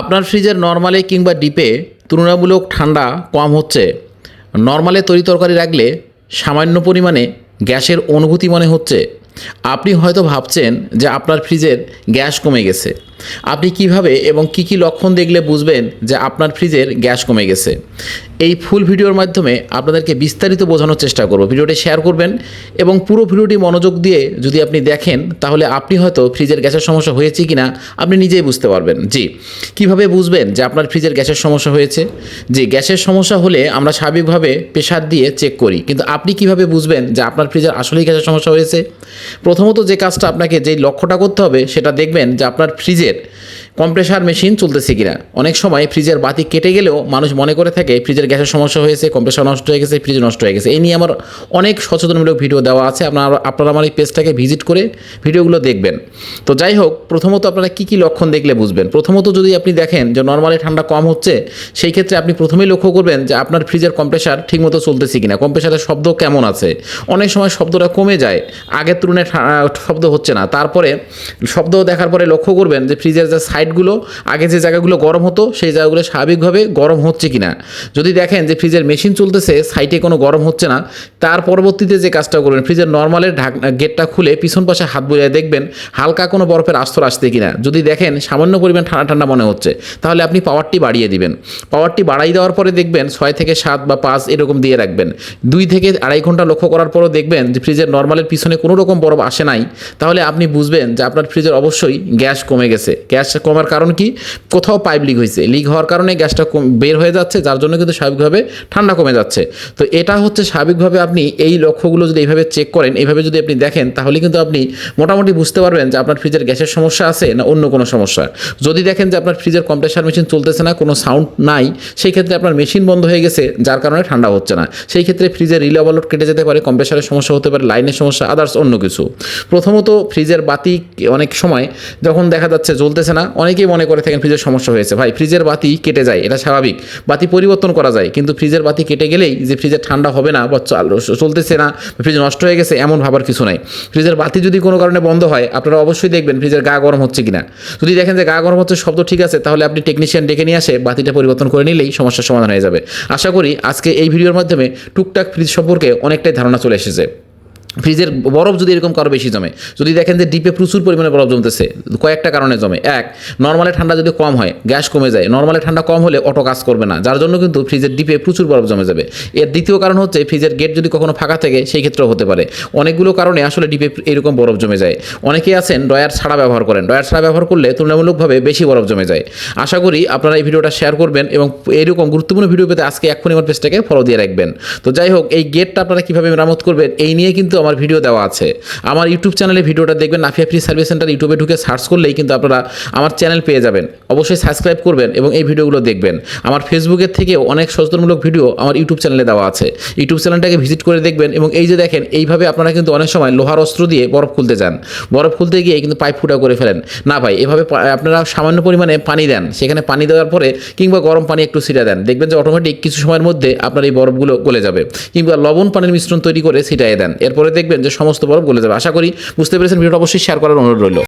আপনার ফ্রিজের নর্মালে কিংবা ডিপে তুলনামূলক ঠান্ডা কম হচ্ছে। নর্মালে তরিতরকারি রাখলে সামান্য পরিমাণে গ্যাসের অনুভূতি মনে হচ্ছে। আপনি হয়তো ভাবছেন যে আপনার ফ্রিজের গ্যাস কমে গেছে। আপনি কীভাবে এবং কি কি লক্ষণ দেখলে বুঝবেন যে আপনার ফ্রিজের গ্যাস কমে গেছে? এই ফুল ভিডিওর মাধ্যমে আপনাদেরকে বিস্তারিত বোঝানোর চেষ্টা করব। ভিডিওটি শেয়ার করবেন এবং পুরো ভিডিওটি মনোযোগ দিয়ে যদি আপনি দেখেন, তাহলে আপনি হয়তো ফ্রিজের গ্যাসের সমস্যা হয়েছে কিনা আপনি নিজেই বুঝতে পারবেন। জি, কীভাবে বুঝবেন যে আপনার ফ্রিজের গ্যাসের সমস্যা হয়েছে? জি, গ্যাসের সমস্যা হলে আমরা স্বাভাবিকভাবে প্রেশার দিয়ে চেক করি। কিন্তু আপনি কীভাবে বুঝবেন যে আপনার ফ্রিজের আসলেই গ্যাসের সমস্যা হয়েছে? প্রথমত যে কাজটা আপনাকে যেই লক্ষ্যটা করতে হবে সেটা দেখবেন যে আপনার ফ্রিজের কম্প্রেসার মেশিন চলতেছে কিনা? অনেক সময় ফ্রিজের বাতি কেটে গেলেও মানুষ মনে করে থাকে, ফ্রিজের গ্যাসের সমস্যা হয়েছে, কম্প্রেসার নষ্ট হয়ে গেছে, ফ্রিজ নষ্ট হয়ে গেছে। এই নিয়ে আমার অনেক সচেতনমূলক ভিডিও দেওয়া আছে। আপনারা আপনারা আমার এই পেজটাকে ভিজিট করে ভিডিওগুলো দেখবেন। তো যাই হোক, প্রথমত আপনারা কী কী লক্ষণ দেখলে বুঝবেন? প্রথমত যদি আপনি দেখেন যে নর্মালি ঠান্ডা কম হচ্ছে, সেই ক্ষেত্রে আপনি প্রথমেই লক্ষ্য করবেন যে আপনার ফ্রিজের কম্প্রেসার ঠিকমতো চলতেছে কিনা। কম্প্রেসারের শব্দ কেমন আছে? অনেক সময় শব্দটা কমে যায়, আগের তুলনায় শব্দ হচ্ছে না। তারপরে শব্দ দেখার পরে লক্ষ্য করবেন যে ফ্রিজের যে সাইডগুলো আগে যে জায়গাগুলো গরম হতো, সেই জায়গাগুলো স্বাভাবিকভাবে গরম হচ্ছে কিনা। যদি দেখেন যে ফ্রিজের মেশিন চলতেছে, সাইটে কোনো গরম হচ্ছে না, তার পরবর্তীতে যে কাজটা করবেন, ফ্রিজের নর্মালের ঢাক গেটটা খুলে পিছন পাশে হাত বুলিয়ে দেখবেন, হালকা কোনো বরফের আস্তর আসছে কিনা। যদি দেখেন সামান্য পরিমাণ ঠান্ডা ঠান্ডা মনে হচ্ছে, তাহলে আপনি পাওয়ারটি বাড়িয়ে দিবেন। পাওয়ারটি বাড়াই দেওয়ার পরে দেখবেন ছয় থেকে সাত বা পাঁচ এরকম দিয়ে রাখবেন। দুই থেকে আড়াই ঘণ্টা লক্ষ্য করার পরও দেখবেন যে ফ্রিজের নর্মালের পিছনে কোনো রকম বরফ আসে নাই। তাহলে আপনি বুঝবেন যে আপনার ফ্রিজের অবশ্যই গ্যাস কমে গেছে। গ্যাস কমার কারণ কি? কোথাও পাইপ লিক হয়েছে লিক হওয়ার কারণে গ্যাসটা বের হয়ে যাচ্ছে, যার জন্য কিন্তু স্বাভাবিকভাবে ঠান্ডা কমে যাচ্ছে। তো এটা হচ্ছে স্বাভাবিকভাবে আপনি এই লক্ষ্যগুলো যদি এইভাবে চেক করেন, এইভাবে যদি আপনি দেখেন, তাহলে কিন্তু আপনি মোটামুটি বুঝতে পারবেন যে আপনার ফ্রিজের গ্যাসের সমস্যা আছে না অন্য কোনো সমস্যা। যদি দেখেন যে আপনার ফ্রিজের কম্প্রেসার মেশিন চলতেছে না, কোনো সাউন্ড নাই, সেই ক্ষেত্রে আপনার মেশিন বন্ধ হয়ে গেছে, যার কারণে ঠান্ডা হচ্ছে না। সেই ক্ষেত্রে ফ্রিজের রিলে ওভারলোড কেটে যেতে পারে কম্প্রেসারের সমস্যা হতে পারে লাইনের সমস্যা আদার্স অন্য কিছু। প্রথমত ফ্রিজের বাতি অনেক সময় যখন দেখা যাচ্ছে জ্বলতেছে না অনেকেই মনে করে থাকেন ফ্রিজের সমস্যা হয়েছে। ভাই, ফ্রিজের বাতি কেটে যায়, এটা স্বাভাবিক। বাতি পরিবর্তন করা যায়, কিন্তু ফ্রিজের বাতি কেটে গেলেই যে ফ্রিজের ঠান্ডা হবে না বা চাল- চলতেছে না ফ্রিজ নষ্ট হয়ে গেছে, এমন ভাবার কিছু নাই। ফ্রিজের বাতি যদি কোনো কারণে বন্ধ হয়, আপনারা অবশ্যই দেখবেন ফ্রিজের গা গরম হচ্ছে কিনা। যদি দেখেন যে গা গরম হচ্ছে, শব্দ ঠিক আছে, তাহলে আপনি টেকনিশিয়ান ডেকে নিয়ে আসে, বাতিটা পরিবর্তন করে নিলেই সমস্যার সমাধান হয়ে যাবে। আশা করি আজকে এই ভিডিওর মাধ্যমে টুকটাক ফ্রিজ সম্পর্কে অনেকটাই ধারণা চলে এসেছে। ফ্রিজের বরফ যদি এরকম কারও বেশি জমে, যদি দেখেন যে ডিপে প্রচুর পরিমাণে বরফ জমতেছে, কয়েকটা কারণে জমে। এক নর্মালে ঠান্ডা যদি কম হয়, গ্যাস কমে যায় নর্মালে ঠান্ডা কম হলে অটো কাজ করবে না, যার জন্য কিন্তু ফ্রিজের ডিপে প্রচুর বরফ জমে যাবে। এর দ্বিতীয় কারণ হচ্ছে, ফ্রিজের গেট যদি কখনো ফাঁকা থাকে, সেই ক্ষেত্রেও হতে পারে। অনেকগুলো কারণে আসলে ডিপে এরকম বরফ জমে যায়। অনেকেই আছেন ডয়ার ছাড়া ব্যবহার করেন। ডয়ার ছাড়া ব্যবহার করলে তুলনামূলকভাবে বেশি বরফ জমে যায়। আশা করি আপনারা এই ভিডিওটা শেয়ার করবেন এবং এরকম গুরুত্বপূর্ণ ভিডিও পেতে আজকে এক্ষুনি আমার পেজটাকে ফলো দিয়ে রাখবেন। তো যাই হোক, এই গেটটা আপনারা কীভাবে মেরামত করবেন, এই নিয়ে কিন্তু আমার ভিডিও দেওয়া আছে। আমার ইউটিউব চ্যানেলে ভিডিওটা দেখবেন, নাফিয়া ফ্রি সার্ভিস সেন্টার ইউটিউবে ঢুকে সার্চ করলেই কিন্তু আপনারা আমার চ্যানেল পেয়ে যাবেন। অবশ্যই সাবস্ক্রাইব করবেন এবং এই ভিডিওগুলো দেখবেন। আমার ফেসবুকের থেকেও অনেক সচেতনমূলক ভিডিও আমার ইউটিউব চ্যানেলে দেওয়া আছে। ইউটিউব চ্যানেলটাকে ভিজিট করে দেখবেন এবং এই যে দেখেন, এইভাবে আপনারা কিন্তু অনেক সময় লোহার অস্ত্র দিয়ে বরফ খুলতে যান। বরফ খুলতে গিয়ে কিন্তু পাইপ ফুটা করে ফেলেন। না ভাই, এভাবে আপনারা সামান্য পরিমাণে পানি দেন। সেখানে পানি দেওয়ার পরে কিংবা গরম পানি একটু ছিটা দেন। দেখবেন যে অটোমেটিক কিছু সময়ের মধ্যে আপনার এই বরফগুলো গলে যাবে। কিংবা লবণ পানির মিশ্রণ তৈরি করে ছিটাই দেন। এরপরে দেখবেন যে সমস্ত বরফ গলে যাবে। আশা করি বুঝতে পেরেছেন, ভিডিওটা অবশ্যই শেয়ার করার অনুরোধ রইল।